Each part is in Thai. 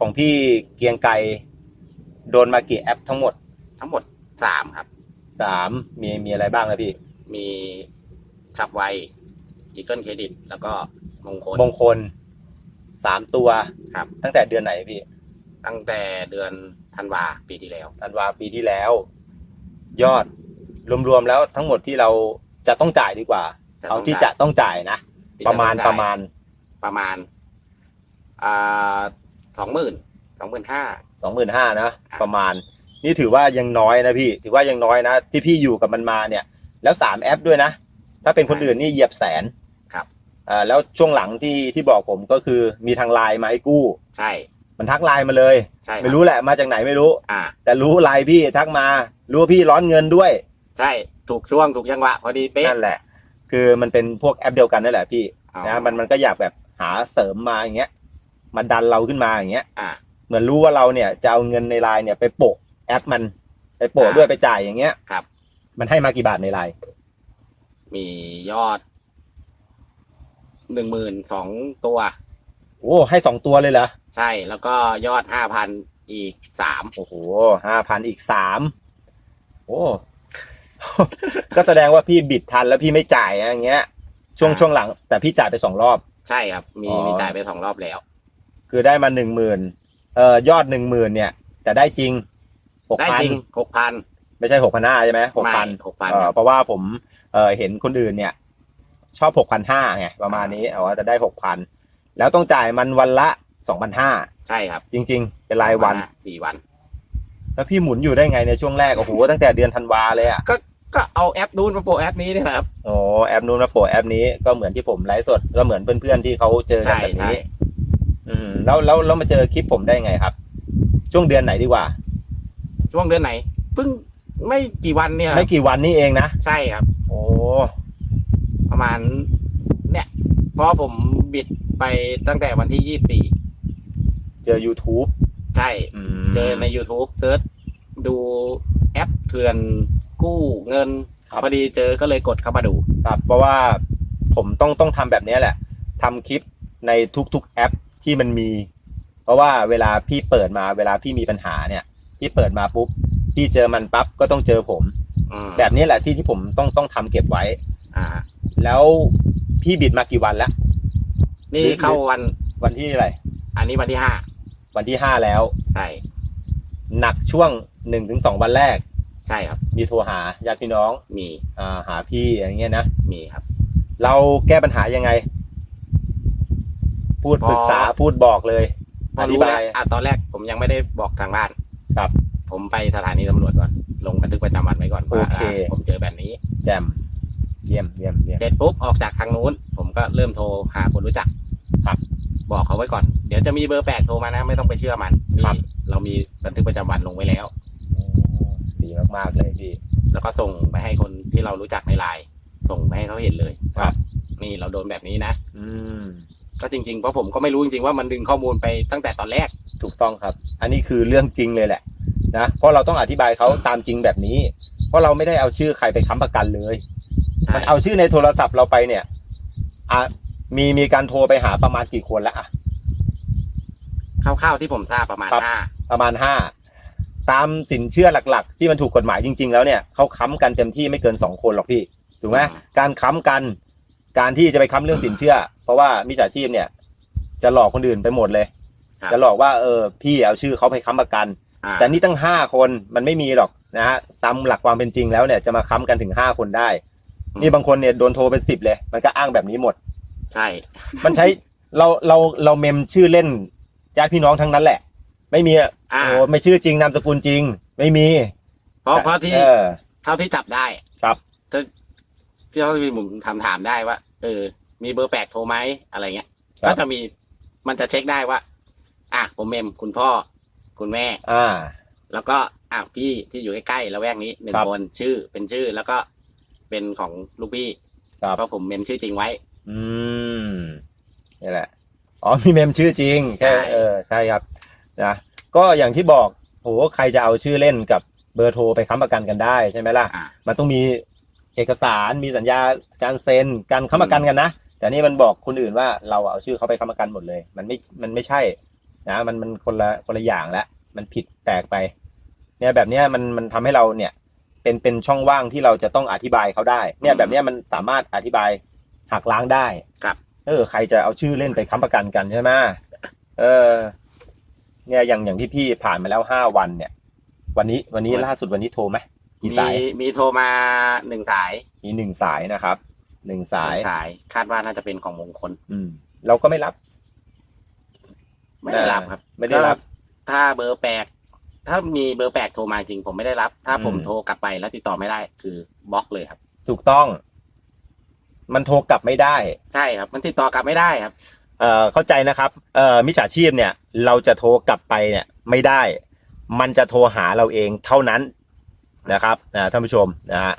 ของพี่เกรียงไกรโดนมากี่แอปทั้งหมดทั้งหมดสามครับ สามมีมีอะไรบ้างนะพี่ มีชับไวอีเกิลเครดิต แล้วก็มงคลมงคลสามตัวครับ ตั้งแต่เดือนไหนพี่ ตั้งแต่เดือนธันวาปีที่แล้ว ธันวาปีที่แล้ว ยอดรวมๆแล้วทั้งหมดที่เราจะต้องจ่ายดีกว่าจะเอาต้องที่จ่ายจะต้องจ่ายนะ ที่ประมาณจปต้ระองจ่ยมาณประมาณอ่า สองหมื่นสองหมื่นห้า สองหมื่นห้านะครับประมาณ นี่ถือว่ายังน้อยนะพี่ ถือว่ายังน้อยนะ ที่พี่อยู่กับมันมาเนี่ย แล้วสามแอปด้วยนะ ถ้าเป็นคนอื่นนี่เหยียบแสนครับอ่าแล้วช่วงหลังที่ที่บอกผมก็คือมีทางไลน์มาให้กู้ ใช่ มันทักไลน์มาเลยใช่คบไม่รู้แหละมาจากไหนไม่รู้ อ่า แต่รู้ไลน์พี่ทักมา รู้ว่าพี่ร้อนเงินด้วย ใช่ถูกช่วงถูกจังหวะพอดีเป๊ะนั่นแหละ คือมันเป็นพวกแอปเดียวกันนั่นแหละพี่อ๋อนะมันมันก็อยากแบบหาเสริมมาอย่างเงี้ย มาดันเราขึ้นมาอย่างเงี้ยอ่า เหมือนรู้ว่าเราเนี่ยจะเอาเงินในไลน์เนี่ยไปโปะแอปมันไปโปะอ่าด้วยไปจ่ายอย่างเงี้ยครับ มันให้มากี่บาทในไลน์มียอดหนึ่งหมื่นสองตัว โอ้ให้สองตัวเลยเหรอใช่แล้วก็ยอดห้าพันอีกสามโอ้โหห้าพันอีกสามโอ้ ก็แสดงว่าพี่บิดทันแล้วพี่ไม่จ่ายอย่างเงี้ย ช่วงช่วงหลัง แต่พี่จ่ายไปสองรอบ ใช่ครับ มีอ๋อ มีจ่ายไปสองรอบแล้ว คือได้มาหนึ่งหมื่นเอ่อยอดหนึ่งหมื่นเนี่ย แต่ได้จริงหกได้พันจริงหกพัน ไม่ใช่หกพันห้าใช่ไหมหกไม่พันหกพันเอ่อเพราะว่าผมเอ่อเห็นคนอื่นเนี่ย ชอบหกพันห้าไงประมาณนี้เอาว่าจะได้หกพันแล้วต้องจ่ายมันวันละสองพันห้าใช่ครับจริง ๆ เป็นรายวันละสี่วัน แล้วพี่หมุนอยู่ได้ไงในช่วงแรกโอ้โหตั้งแต่เดือนธันวาเลยอะก็ก็เอาแอปนู้นมาโปะแอปนี้นี่แหละครับ โอ้แอปนู้นมาโปะแอปนี้ก็เหมือนที่ผมไลฟ์สดก็เหมือนเพื่อนๆที่เขาเจอกันใช่แบบใช่นี้ อืมแล้วแล้วแล้วมาเจอคลิปผมได้ไงครับ ช่วงเดือนไหนดีกว่า ช่วงเดือนไหนเพิ่งไม่กี่วันเนี่ยไม่กี่วันนี้เองนะใช่ครับ โอ้ประมาณ เนี่ยเพราะผมบิดไปตั้งแต่วันที่ยี่สิบสี่เจอ YouTube ใช่ อืมเจอใน YouTube เซิร์ชดูแอปเถื่อนกู้เงินครับพอดีเจอก็เลยกดเข้ามาดู ครับ เพราะว่าผมต้องต้องทำแบบนี้แหละทำคลิปในทุกๆแอป ที่มันมี เพราะว่าเวลาพี่เปิดมาเวลาพี่มีปัญหาเนี่ย พี่เปิดมาปุ๊บพี่เจอมันปั๊บก็ต้องเจอผมอืมแบบนี้แหละที่ที่ผมต้องต้องทำเก็บไว้ อ่า แล้วพี่บิดมากี่วันแล้ว นี่หรือเข้าวัน วันที่อะไรอันนี้วันที่ห้าวันที่ห้าแล้ว ใช่หนักช่วงหนึ่งถึงสองวันแรก ใช่ครับ มีโทรหาญาติพี่น้องมีอ่าหาพี่อย่างเงี้ยนะมีครับ เราแก้ปัญหายังไง พูดพอปรึกษาพูดบอกเลย พออธิรู้บาแล้วย อะตอนแรกผมยังไม่ได้บอกทางบ้านครับผมไปสถานีตำรวจก่อน ลงบันทึกประจำวันไว้ก่อนว่าโอเค อะผมเจอแบบนี้แจมเยี่ยมเยี่ยมเยี่ยม เสร็จปุ๊บออกจากทางนู้น ผมก็เริ่มโทรหาคนรู้จักครับบอกเขาไว้ก่อน เดี๋ยวจะมีเบอร์แปลกโทรมานะ ไม่ต้องไปเชื่อมันครันี่บเรามีบันทึกประจำวันลงไว้แล้วโอ้ดีมากๆเลยพี่ แล้วก็ส่งไปให้คนที่เรารู้จักในไลน์ส่งไปให้เขาเห็นเลยครับนี่เราโดนแบบนี้นะ อืม ก็จริงๆเพราะผมก็ไม่รู้จริงๆว่ามันดึงข้อมูลไปตั้งแต่ตอนแรก ถูกต้องครับ อันนี้คือเรื่องจริงเลยแหละนะเพราะเราต้องอธิบายเขาตามจริงแบบนี้ เพราะเราไม่ได้เอาชื่อใครไปค้ำประกันเลย ใช่ มันเอาชื่อในโทรศัพท์เราไปเนี่ยอะมีมีการโทรไปหาประมาณกี่คนแล้วอะคร่าวๆที่ผมทราบประมาณครับ ห้าประมาณห้าตามสินเชื่อหลัก ๆ ที่มันถูกกฎหมายจริง ๆ แล้วเนี่ยเขาค้ำกันเต็มที่ไม่เกินสองคนหรอกพี่ถูกไหมการค้ำกัน การที่จะไปค้ำเรื่องสินเชื่อ เพราะว่ามิจฉาชีพเนี่ย จะหลอกคนอื่นไปหมดเลย ครับ จะหลอกว่าเออพี่เอาชื่อเขาไปค้ำประกัน อ่าแต่นี่ตั้งห้าคนมันไม่มีหรอกนะฮะตามหลักความเป็นจริงแล้วเนี่ยจะมาค้ำกันถึงห้าคนได้ นี่บางคนเนี่ยโดนโทรเป็นสิบเลย มันก็อ้างแบบนี้หมด ใช่มันใช้ เราเราเราเมมชื่อเล่นญาติพี่น้องทั้งนั้นแหละ ไม่มีอะอ่าโอ้ไม่ชื่อจริงนามสกุลจริง ไม่มีเพราะเพราะที่เออ เท่าที่จับได้ครับถ้า ที่เขาที่ผมถามถามได้ว่า เออ มีเบอร์แปลกโทรไหมอะไรเงี้ยครับ ก็จะมีมันจะเช็คได้ว่า อะผมเมมคุณพ่อ คุณแม่ อ่า แล้วก็อะพี่ที่อยู่ใกล้ๆละแวกนี้หนึ่งครับคนชื่อเป็นชื่อแล้วก็เป็นของลูกพี่ครับ เพราะผมเมมชื่อจริงไว้ อืมนี่แหละ อ๋อมีเมมชื่อจริงแค่ใช่ เออใช่ครับนะก็อย่างที่บอกโหใครจะเอาชื่อเล่นกับเบอร์โทรไปค้ำประกันกันได้ใช่ไหมล่ะ อะมันต้องมี เอกสารมีสัญญาการเซ็นการค้ำประกันกันนะ แต่นี่มันบอกคนอื่นว่าเราเอาชื่อเขาไปค้ำประกันหมดเลย มันไม่มันไม่ใช่นะมันมันคนละคนละอย่างแล้วมันผิดแปลกไป เนี่ยแบบเนี้ยมันมันทำให้เราเนี่ยเป็นเป็นช่องว่างที่เราจะต้องอธิบายเขาได้ เนี่ยแบบเนี้ยมันสามารถอธิบายหักล้างได้ครับ เออ ใครจะเอาชื่อเล่นไปค้ำประกันกันใช่ไหมเออ เนี่ยอย่างอย่างที่พี่ผ่านมาแล้วห้าวันเนี่ย วันนี้วันนี้ล่าสุดวันนี้โทรไหม มีกี่สายมีโทรมาหนึ่งสายมีหนึ่งสายนะครับหนึ่งสายหนึ่งสาย คาดว่าน่าจะเป็นของมงคล อืม เราก็ไม่รับ ไม่ได้รับครับ ไม่ได้รับก็ถ้าเบอร์แปลกถ้ามีเบอร์แปลกโทรมาจริง ผมไม่ได้รับ ถ้าผมอืมโทรกลับไปแล้วติดต่อไม่ได้ คือบล็อกเลยครับ ถูกต้อง มันโทรกลับไม่ได้ ใช่ครับ มันติดต่อกลับไม่ได้ครับ เอ่อเข้าใจนะครับเอ่อมิจฉาชีพเนี่ย เราจะโทรกลับไปเนี่ย ไม่ได้ มันจะโทรหาเราเองเท่านั้น นะครับนะท่านผู้ชมนะฮะ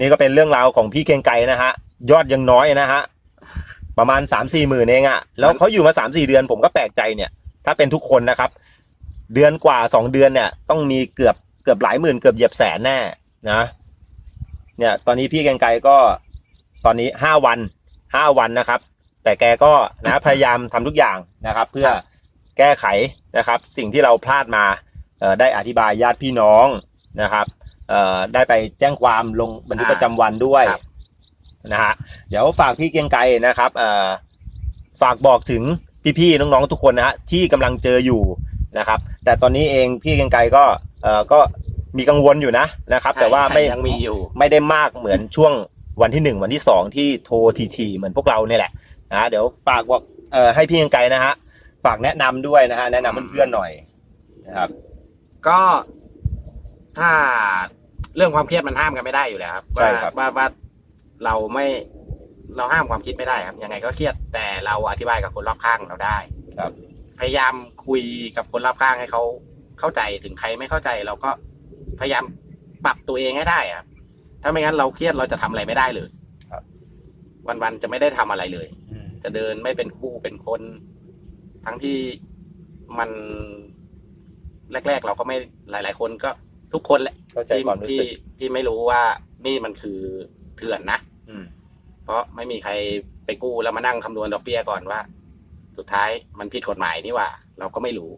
นี่ก็เป็นเรื่องราวของพี่เกงไกรนะฮะยอดยังน้อยนะฮะประมาณสามสี่หมื่นเองอะแล้วเขาอยู่มาสามสี่เดือนผมก็แปลกใจเนี่ย ถ้าเป็นทุกคนนะครับ เดือนกว่าสองเดือนเนี่ย ต้องมีเกือบเกือบหลายหมื่นเกือบเหยียบแสนแน่นะเนี่ยตอนนี้พี่เกงไกรก็ตอนนี้ห้าวันห้าวันนะครับ แต่แกก็นะพยายามทำทุกอย่างนะครับ เพื่อแก้ไขนะครับ สิ่งที่เราพลาดมาได้อธิบายญาติพี่น้องนะครับ เอ่อได้ไปแจ้งความลงบันทึกประจำวันด้วยครับ นะฮะเดี๋ยวฝากพี่เกรียงไกรนะครับเอ่อฝากบอกถึงพี่ๆน้องๆทุกคนนะฮะที่กำลังเจออยู่นะครับ แต่ตอนนี้เองพี่เกรียงไกรก็เอ่อก็มีกังวลอยู่นะนะครับ แต่ว่าไม่ยังมีอยู่ ไม่ได้มากเหมือนช่วงวันที่หนึ่งวันที่สองที่โทรทีทีๆเหมือนพวกเราเนี่ยแหละนะเดี๋ยวฝากบอกเอ่อให้พี่ยังไกลนะฮะฝากแนะนำด้วยนะฮะแนะนำเพื่อนๆหน่อยนะครับ ก็ ถ้าเรื่องความเครียดมันห้ามกันไม่ได้อยู่แล้วครับใช่ว่าครับ ว่าว่าเราไม่เราห้ามความคิดไม่ได้ครับยังไงก็เครียดแต่เราอธิบายกับคนรอบข้างเราได้ ครับ พยายามคุยกับคนรอบข้างให้เขาเข้าใจถึงใครไม่เข้าใจ เราก็พยายามปรับตัวเองให้ได้อะครับถ้าไม่งั้นเราเครียดเราจะทำอะไรไม่ได้เลยครับ วันๆจะไม่ได้ทำอะไรเลยจะเดินไม่เป็นคู่เป็นคน ทั้งที่มันแรก ๆ เราก็ไม่หลาย ๆ คนก็ ทุกคนแหละเข้าใจที่ความรู้ที่สึก ที่ไม่รู้ว่านี่มันคือเถื่อนนะ อืม เพราะไม่มีใครไปกู้แล้วมานั่งคำนวณดอกเบี้ยก่อนว่า สุดท้ายมันผิดกฎหมายนี่หว่า เราก็ไม่รู้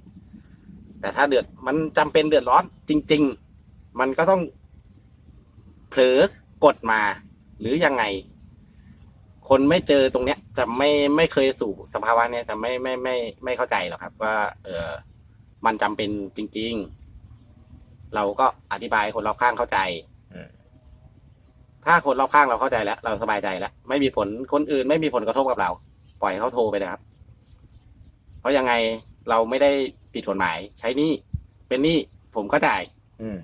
แต่ถ้าเดือดมันจำเป็นเดือดร้อนจริง ๆ มันก็ต้องเผลอกดมาหรือยังไง คนไม่เจอตรงเนี้ย จะไม่ไม่เคยสู่สภาวะเนี้ยจะไม่ไม่ไม่ไม่เข้าใจหรอกครับ ว่า เออมันจำเป็นจริง ๆ เราก็อธิบายให้คนรอบข้างเข้าใจอืมถ้าคนรอบข้างเราเข้าใจแล้ว เราสบายใจแล้ว ไม่มีผลคนอื่นไม่มีผลกระทบกับเรา ปล่อยเขาโทรไปเลยครับ เพราะยังไงเราไม่ได้ผิดกฎหมาย ใช้หนี่เป็นหนี้ผมก็จ่ายอืม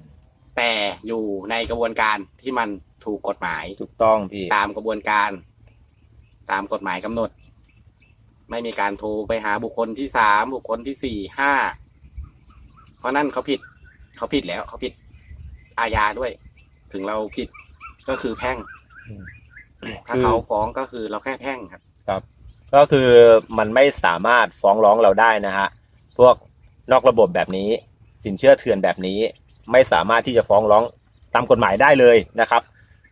แต่อยู่ในกระบวนการที่มันถูกกฎหมายถูกต้องพี่ตามกระบวนการ ตามกฎหมายกำหนด ไม่มีการโทรไปหาบุคคลที่สามบุคคลที่สี่ห้าเพราะนั่นเขาผิด เขาผิดแล้ว เขาผิดอาญาด้วย ถึงเราผิดก็คือแพ่ง อืม ถ้าเขาฟ้องก็คือเราแค่แพ่งครับ ก็คือมันไม่สามารถฟ้องร้องเราได้นะฮะ พวกนอกระบบแบบนี้ สินเชื่อเถื่อนแบบนี้ ไม่สามารถที่จะฟ้องร้องตามกฎหมายได้เลยนะครับ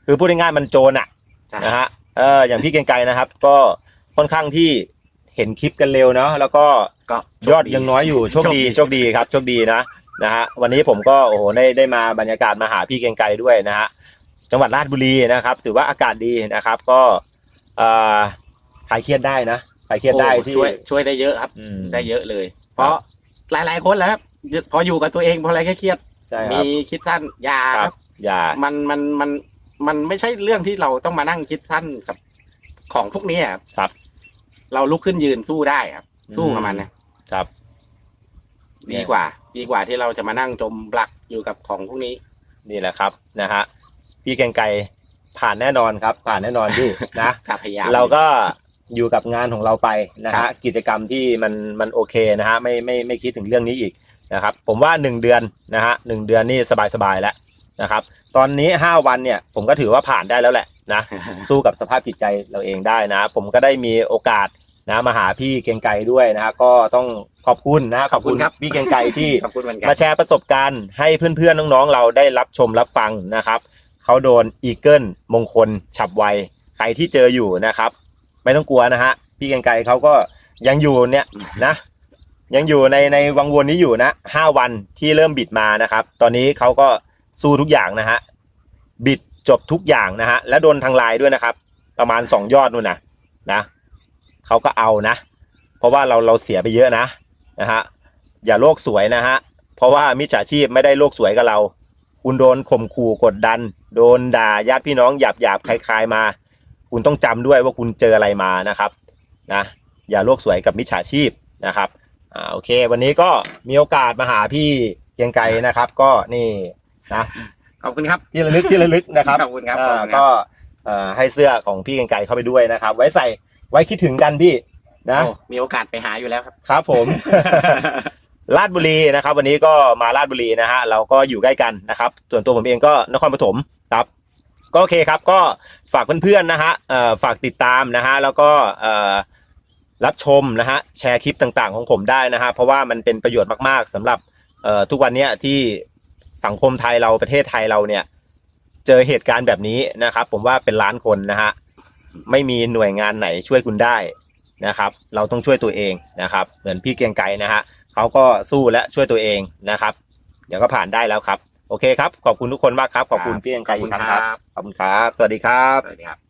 คือพูดง่ายๆมันโจรอะใช่ นะฮะเอออย่างพี่เกรียงไกรนะครับ ก็ค่อนข้างที่เห็นคลิปกันเร็วเนาะแล้วก็ก็ยอดยังน้อยอยู่โชคดีโชคดีครับโชคดีนะ นะฮะวันนี้ผมก็โอ้โหได้ได้มาบรรยากาศมาหาพี่เกรียงไกรด้วยนะฮะจังหวัดราชบุรีนะครับ ถือว่าอากาศดีนะครับ ก็เอ่อคลายเครียดได้นะคลายเครียดได้โอ้ที่ช่วยช่วยได้เยอะครับอืมได้เยอะเลย เพราะหลายๆคนแล้วครับพออยู่กับตัวเองพออะไรเครียดใช่คมีรับคิดสั้นอยาคครัรับบอย่ามันมันมันมันไม่ใช่เรื่องที่เราต้องมานั่งคิดสั้นกับของพวกนี้ครับครับ เราลุกขึ้นยืนสู้ได้ครับ สู้กับมันนะครับ ดีกว่า ดีกว่าที่เราจะมานั่งจมปลักอยู่กับของพวกนี้ นี่แหละครับนะฮะพี่เกรียงไกรผ่านแน่นอนครับ ผ่านแน่นอนพี่นะจะพยายามเราก็อยู่กับงานของเราไปนะครัฮะบกิจกรรมที่มันมันโอเคนะฮะไม่ไม่ไม่คิดถึงเรื่องนี้อีกนะครับ ผมว่าหนึ่งเดือนนะฮะหนึ่งเดือนนี่สบายสบายๆแล้วนะครับ ตอนนี้ห้าวันเนี่ยผมก็ถือว่าผ่านได้แล้วแหละนะสู้กับสภาพจิตใจเราเองได้นะ ผมก็ได้มีโอกาส นะมาหาพี่เกรียงไกรด้วยนะฮะก็ต้องขอบคุณนะขอบคุณขอบคุณครับพี่เกรียงไกรที่ขอบคุณเหมือนกันมาแชร์ประสบการณ์ให้เพื่อนๆน้องๆ เราได้รับชมรับฟังนะครับเขาโดนอีเกิลมงคลฉับไวใครที่เจออยู่นะครับ ไม่ต้องกลัวนะฮะพี่เกรียงไกรเขาก็ยังอยู่เนี่ยนะยังอยู่ในในวังวนนี้อยู่นะห้าวันที่เริ่มบิดมานะครับ ตอนนี้เขาก็สู้ทุกอย่างนะฮะบิดจบทุกอย่างนะฮะและโดนทางไลน์ด้วยนะครับ ประมาณสองยอดนู่นนะนะ เขาก็เอานะ เพราะว่าเราเราเสียไปเยอะนะนะฮะอย่าโลกสวยนะฮะเพราะว่ามิจฉาชีพไม่ได้โลกสวยกับเรา คุณโดนข่มขู่กดดัน โดนด่าญาติพี่น้องหยาบหยาบๆคลายๆมา คุณต้องจำด้วยว่าคุณเจออะไรมานะครับนะอย่าโลกสวยกับมิจฉาชีพนะครับอ่าโอเค วันนี้ก็มีโอกาสมาหาพี่เกรียงไกรนะครับ ก็นี่นะขอบคุณครับที่ระลึกที่ระลึกนะครับขอบคุณครับอ่าขอบคุณครับก็เอ่อให้เสื้อของพี่เกรียงไกรเข้าไปด้วยนะครับ ไว้ใส่ ไว้คิดถึงกันพี่นะโอ้มีโอกาสไปหาอยู่แล้วครับ ครับผม ลาดบุรีนะครับ วันนี้ก็มาลาดบุรีนะฮะเราก็อยู่ใกล้กันนะครับ ส่วนตัวผมเองก็นครปฐมครับ ก็โอเคครับ ก็ฝากเพื่อนๆนะฮะเอ่อฝากติดตามนะฮะแล้วก็เอ่อรับชมนะฮะแชร์คลิปต่างๆ ของผมได้นะฮะเพราะว่ามันเป็นประโยชน์มากๆสำหรับเอ่อทุกวันเนี้ยที่สังคมไทยเราประเทศไทยเราเนี่ย เจอเหตุการณ์แบบนี้นะครับ ผมว่าเป็นล้านคนนะฮะ ไม่มีหน่วยงานไหนช่วยคุณได้นะครับ เราต้องช่วยตัวเองนะครับ เหมือนพี่เกรียงไกรนะฮะเขาก็สู้และช่วยตัวเองนะครับ เดี๋ยวก็ผ่านได้แล้วครับ โอเคครับ ขอบคุณทุกคนมากครับ ขอบคุณพี่เกรียงไกรขอบอีคุกณครั้งคครัรับบขอบคุณครับ สวัสดีครับ สวัสดีครับ